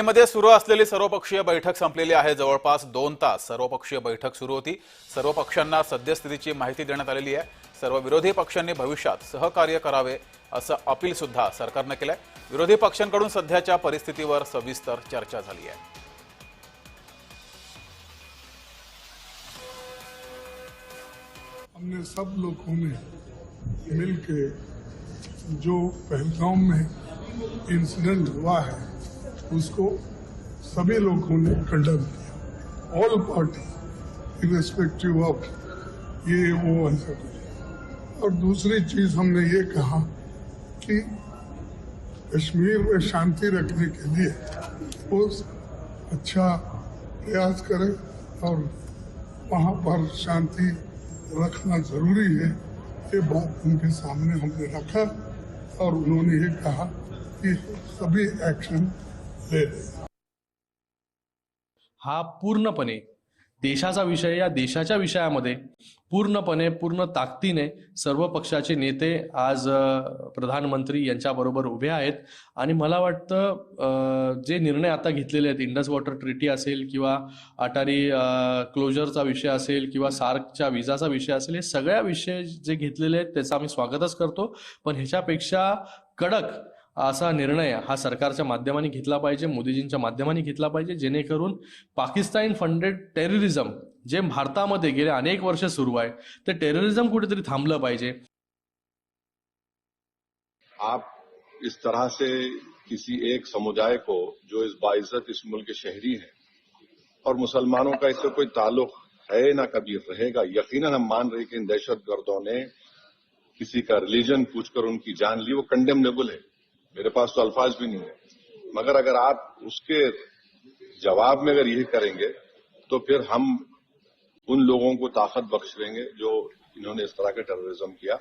मध्ये सुरू असलेली सर्वपक्षीय बैठक संपलेली आहे. जवळपास दोन तास सर्वपक्षीय बैठक सुरू होती. सर्व पक्षांना सद्यस्थितीची माहिती देण्यात आलेली आहे. सर्व विरोधी पक्षांनी भविष्यात सहकार्य करावे असं अपील सुद्धा सरकारनं केलंय. विरोधी पक्षांकडून सध्याच्या परिस्थितीवर सविस्तर चर्चा झाली आहे. हमने सब लोगों ने मिलके जो पहलगाम में इंसिडेंट हुआ है उसको सभी लोगों ने कंडम किया। ऑल पार्टी इरेस्पेक्टिव ऑफ़ ये, वो, ऐसा और दूसरी चीज़ हमने ये कहा कि कश्मीर में शांति रखने के लिए वो अच्छा प्रयास करें और वहाँ पर शांति रखना ज़रूरी है। ये बात उनके सामने हमने रखा और उन्होंने ये कहा कि सभी एक्शन हा पूर्णपणे देशाचा विषय या देशाच्या विषयामध्ये पूर्णपणे पूर्ण ताकदीने सर्व पक्षाचे नेते आज प्रधानमंत्री यांच्याबरोबर उभे आहेत. आणि मला वाटतं जे निर्णय आता घेतलेले आहेत इंडस वॉटर ट्रिटी असेल किंवा अटारी क्लोजरचा विषय असेल किंवा सार्कच्या विजाचा विषय असेल हे सगळ्या विषय जे घेतलेले आहेत त्याचं आम्ही स्वागतच करतो. पण ह्याच्यापेक्षा कडक असा निर्णय हा सरकारच्या माध्यमाने घेतला पाहिजे मोदीजींच्या माध्यमाने घेतला पाहिजे जेणेकरून पाकिस्तान फंडेड टेररिझम जे भारतामध्ये गेले अनेक वर्ष सुरू आहे ते टेररिझम कुठेतरी थांबलं पाहिजे. आप इस तरह से किसी एक समुदाय को जो इस बाइज्जत इस मुल्क के शहरी हैं और मुसलमानों का इससे कोई ताल्लुक है ना कभी रहेगा? यकीनन हम मान रहे कि इन दहशत गर्दों ने किसी का रिलीजन पूछकर उनकी जान ली वो कंडेमनेबल है। मेरे पास तो अल्फाज भी नहीं है। मगर अगर आप उसके जवाब में अगर यही करेंगे तो फिर हम उन लोगों को ताकत बख्श देंगे जो इन्होंने इस तरह के टेररिज्म किया।